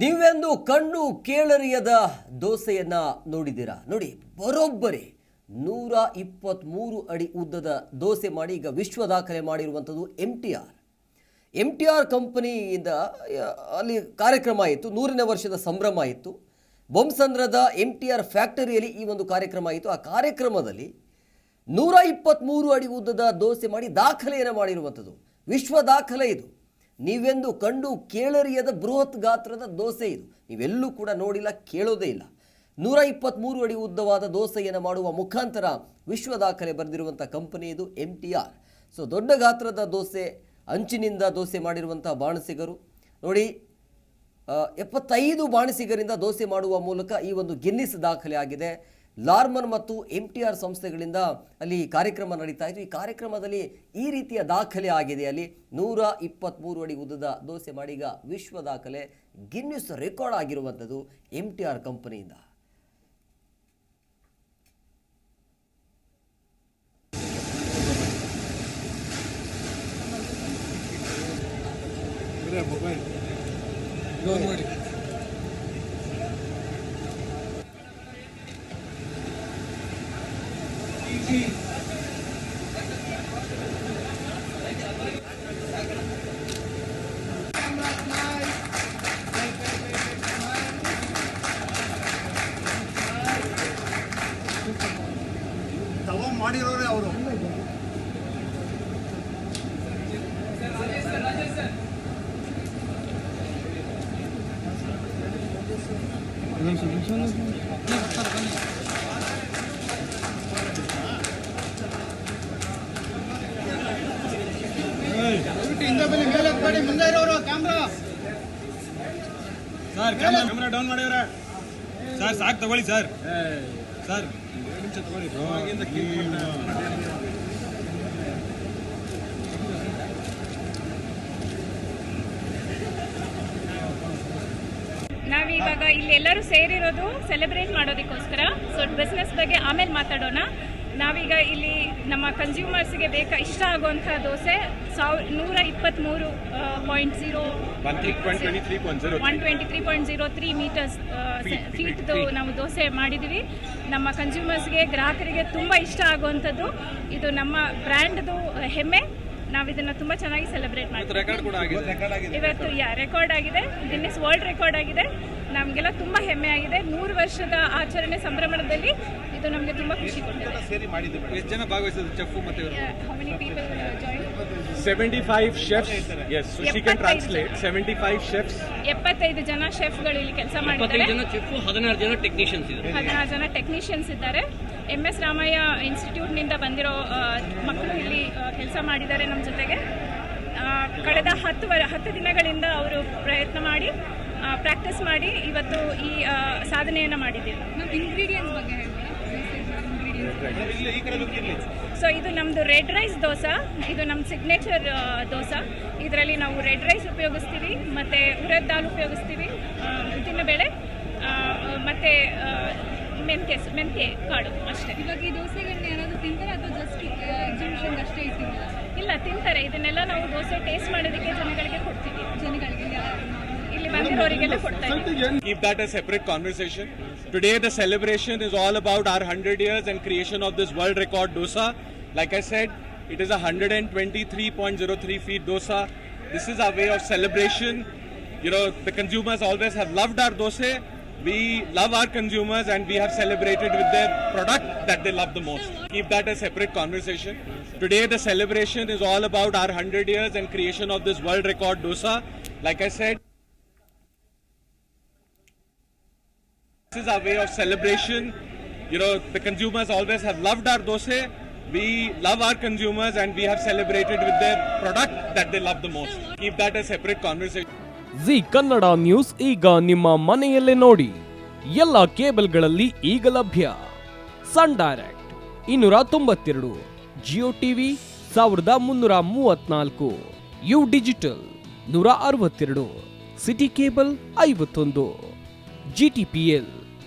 ನೀವೆಂದು ಕಣ್ಣು ಕೇಳರಿಯದ ದೋಸೆಯನ್ನು ನೋಡಿದ್ದೀರಾ? ನೋಡಿ, ಬರೋಬ್ಬರಿ ನೂರ ಇಪ್ಪತ್ತ್ಮೂರು ಅಡಿ ಉದ್ದದ ದೋಸೆ ಮಾಡಿ ಈಗ ವಿಶ್ವ ದಾಖಲೆ ಮಾಡಿರುವಂಥದ್ದು M T R. M T R ಕಂಪನಿಯಿಂದ ಅಲ್ಲಿ ಕಾರ್ಯಕ್ರಮ ಇತ್ತು, ನೂರನೇ ವರ್ಷದ ಸಂಭ್ರಮ ಇತ್ತು. ಬೊಮ್ಸಂದ್ರದ ಎಂ ಟಿ ಆರ್ ಫ್ಯಾಕ್ಟರಿಯಲ್ಲಿ ಈ ಒಂದು ಕಾರ್ಯಕ್ರಮ ಇತ್ತು. ಆ ಕಾರ್ಯಕ್ರಮದಲ್ಲಿ ನೂರ ಇಪ್ಪತ್ತ್ಮೂರು ಅಡಿ ಉದ್ದದ ದೋಸೆ ಮಾಡಿ ದಾಖಲೆಯನ್ನು ಮಾಡಿರುವಂಥದ್ದು. ವಿಶ್ವ ದಾಖಲೆ ಇದು. ನೀವೆಂದು ಕಂಡು ಕೇಳರಿಯದ ಬೃಹತ್ ಗಾತ್ರದ ದೋಸೆ ಇದು. ನೀವೆಲ್ಲೂ ಕೂಡ ನೋಡಿಲ್ಲ, ಕೇಳೋದೇ ಇಲ್ಲ. ನೂರ ಇಪ್ಪತ್ತ್ಮೂರು ಅಡಿ ಉದ್ದವಾದ ದೋಸೆಯನ್ನು ಮಾಡುವ ಮುಖಾಂತರ ವಿಶ್ವ ದಾಖಲೆ ಬರೆದಿರುವಂಥ ಕಂಪನಿ ಇದು ಎಂ ಟಿ ಆರ್. ಸೊ ದೊಡ್ಡ ಗಾತ್ರದ ದೋಸೆ, ಅಂಚಿನಿಂದ ದೋಸೆ ಮಾಡಿರುವಂಥ ಬಾಣಸಿಗರು. ನೋಡಿ ಎಪ್ಪತ್ತೈದು ಬಾಣಸಿಗರಿಂದ ದೋಸೆ ಮಾಡುವ ಮೂಲಕ ಈ ಒಂದು ಗಿನ್ನಿಸ್ ದಾಖಲೆ ಆಗಿದೆ. ಲಾರ್ಮನ್ ಮತ್ತು ಎಂ ಟಿ ಆರ್ ಸಂಸ್ಥೆಗಳಿಂದ ಅಲ್ಲಿ ಕಾರ್ಯಕ್ರಮ ನಡೀತಾ ಇತ್ತು. ಈ ಕಾರ್ಯಕ್ರಮದಲ್ಲಿ ಈ ರೀತಿಯ ದಾಖಲೆ ಆಗಿದೆ. ಅಲ್ಲಿ ನೂರ ಇಪ್ಪತ್ತ್ಮೂರು ಅಡಿ ಉದ್ದದ ದೋಸೆ ಮಾಡಿ ಈಗ ವಿಶ್ವ ದಾಖಲೆ ಗಿನ್ನಿಸ್ ರೆಕಾರ್ಡ್ ಆಗಿರುವಂಥದ್ದು ಎಂ ಟಿ ಆರ್ ಕಂಪನಿಯಿಂದ ತವ ಮಾಡಿರೋರೇ ಅವರು ಹಿಂದೆ ಮುಂದೆ ಇರೋರು ಕ್ಯಾಮ್ರಾ ಸರ್ ಕ್ಯಾಮ್ರಾ ಡೌನ್ ಮಾಡಿದ್ರೆ. ಸರ್ ಸಾಕು ತಗೊಳ್ಳಿ ಸರ್ ಸರ್ ನಿಮಿಷ ತಗೊಳ್ಳಿ. ನಾವಿವಾಗ ಇಲ್ಲಿ ಎಲ್ಲರೂ ಸೇರಿರೋದು ಸೆಲೆಬ್ರೇಟ್ ಮಾಡೋದಕ್ಕೋಸ್ಕರ. ಸೊ ಬಿಸ್ನೆಸ್ ಬಗ್ಗೆ ಆಮೇಲೆ ಮಾತಾಡೋಣ. ನಾವೀಗ ಇಲ್ಲಿ ನಮ್ಮ ಕನ್ಸ್ಯೂಮರ್ಸ್ಗೆ ಬೇಕಾ ಇಷ್ಟ ಆಗುವಂಥ ದೋಸೆ ಸಾವಿರ ನೂರ ಇಪ್ಪತ್ತ್ಮೂರು point zero one point twenty three point zero one twenty three point zero three metres ಫೀಟ್ದು ನಾವು ದೋಸೆ ಮಾಡಿದ್ದೀವಿ ನಮ್ಮ ಕನ್ಸ್ಯೂಮರ್ಸ್ಗೆ ಗ್ರಾಹಕರಿಗೆ ತುಂಬ ಇಷ್ಟ ಆಗುವಂಥದ್ದು. ಇದು ನಮ್ಮ ಬ್ರ್ಯಾಂಡ್ದು ಹೆಮ್ಮೆ. ನಾವು ಇದನ್ನು ತುಂಬ ಚೆನ್ನಾಗಿ ಸೆಲೆಬ್ರೇಟ್ ಮಾಡ್ತೀವಿ. ಇವತ್ತು ಯಾ ರೆಕಾರ್ಡ್ ಆಗಿದೆ. ಗಿನ್ನಿಸ್ ವರ್ಲ್ಡ್ ರೆಕಾರ್ಡ್ ಆಗಿದೆ. ನಮಗೆಲ್ಲ ತುಂಬ ಹೆಮ್ಮೆ ಆಗಿದೆ. ನೂರು ವರ್ಷದ ಆಚರಣೆ ಸಂಭ್ರಮಣದಲ್ಲಿ ಇದು ನಮಗೆ ತುಂಬ ಖುಷಿ ಕೊಟ್ಟಿದೆ. ಸೇರಿ ಮಾಡಿದ್ದು ಎಷ್ಟು ಜನ ಭಾಗವಹಿಸಿದ್ರು ಚೆಫ್ ಮತ್ತೆ how many people join seventy five chefs yes so she can ಎಪ್ಪತ್ತೈದು ಟ್ರಾನ್ಸ್ಲೇಟ್ ಸೆವೆಂಟಿ ಫೈವ್ ಶೆಫ್ಸ್ ಎಪ್ಪತ್ತೈದು ಜನ ಶೆಫ್ಗಳು ಇಲ್ಲಿ ಕೆಲಸ ಮಾಡಿದ್ದಾರೆ. ಇಪ್ಪತ್ತೈದು ಜನ ಚೆಫ್ ಹದಿನಾರು ಜನ ಟೆಕ್ನಿಷಿಯನ್ಸ್ ಇದ್ದಾರೆ. ಹದಿನಾರು ಜನ ಟೆಕ್ನಿಷಿಯನ್ಸ್ ಇದ್ದಾರೆ. ಎಂ ಎಸ್ ರಾಮಯ್ಯ ಇನ್ಸ್ಟಿಟ್ಯೂಟ್ನಿಂದ ಬಂದಿರೋ ಮಕ್ಕಳು ಇಲ್ಲಿ ಕೆಲಸ ಮಾಡಿದ್ದಾರೆ ನಮ್ಮ ಜೊತೆಗೆ. ಕಳೆದ ಹತ್ತು ವರ ಹತ್ತು ದಿನಗಳಿಂದ ಅವರು ಪ್ರಯತ್ನ ಮಾಡಿ ಪ್ರಾಕ್ಟೀಸ್ ಮಾಡಿ ಇವತ್ತು ಈ ಸಾಧನೆಯನ್ನು ಮಾಡಿದ್ದೀವಿ. ಇಂಗ್ರೀಡಿಯೆಂಟ್ಸ್ ಬಗ್ಗೆ ಸೊ ಇದು ನಮ್ಮದು ರೆಡ್ ರೈಸ್ ದೋಸೆ ಇದು ನಮ್ಮ ಸಿಗ್ನೇಚರ್ ದೋಸೆ. ಇದರಲ್ಲಿ ನಾವು ರೆಡ್ ರೈಸ್ ಉಪಯೋಗಿಸ್ತೀವಿ ಮತ್ತು ಉರದ್ ದಾಲ್ ಉಪಯೋಗಿಸ್ತೀವಿ ಉದ್ದಿನಬೇಳೆ ಮತ್ತು ಮೆಂತ್ಯ ಮೆಂತ್ಯ ಕಾಳು ಅಷ್ಟೇ. ಇವಾಗ ಈ ದೋಸೆಗಳನ್ನ ಏನಾದರೂ ತಿಂತಾರೆ ಅಥವಾ ಜಸ್ಟ್ ಎಕ್ಸಿಬಿಷನ್ ಅಷ್ಟೇ ಇಟ್ಟಿದ್ದೀರಾ ಇಲ್ಲ ತಿಂತಾರೆ. ಇದನ್ನೆಲ್ಲ ನಾವು ದೋಸೆ ಟೇಸ್ಟ್ ಮಾಡೋದಕ್ಕೆ ಜನಗಳಿಗೆ ಕೊಡ್ತೀವಿ. ಜನಗಳಿಗೆ ಇಲ್ಲಿ ಬಂದಿರೋರಿಗೆಲ್ಲ ಕೊಡ್ತಾ ಇದ್ದೀವಿ Keep that a separate conversation. Today, the celebration is all about our 100 years and creation of this world record dosa. Like I said, it is a 123.03 feet dosa. This is our way of celebration. You know, the consumers always have loved our dosa. We love our consumers and we have celebrated with their product that they love the most. Keep that a separate conversation. Today, the celebration is all about our 100 years and creation of this world record dosa. Like I said, This is our way of celebration. You know, the consumers always have loved our dosa. We love our consumers and we have celebrated with their product that they love the most. Keep that a separate conversation. Zee Kannada news ಈಗ ನಿಮ್ಮ ಮನೆಯಲ್ಲೇ ನೋಡಿ ಎಲ್ಲ ಕೇಬಲ್ಗಳಲ್ಲಿ ಈಗ ಲಭ್ಯ ಸನ್ direct ಇನ್ನೂರ ತೊಂಬತ್ತೆರಡು ಜಿಯೋ ಟಿವಿ ಸಾವಿರದ ಮುನ್ನೂರ ಮೂವತ್ನಾಲ್ಕು ಯು ಡಿಜಿಟಲ್ ನೂರ ಅರವತ್ತೆರಡು ಸಿಟಿ ಕೇಬಲ್ ಐವತ್ತೊಂದು ಜಿ ಟಿ ಪಿ ಎಲ್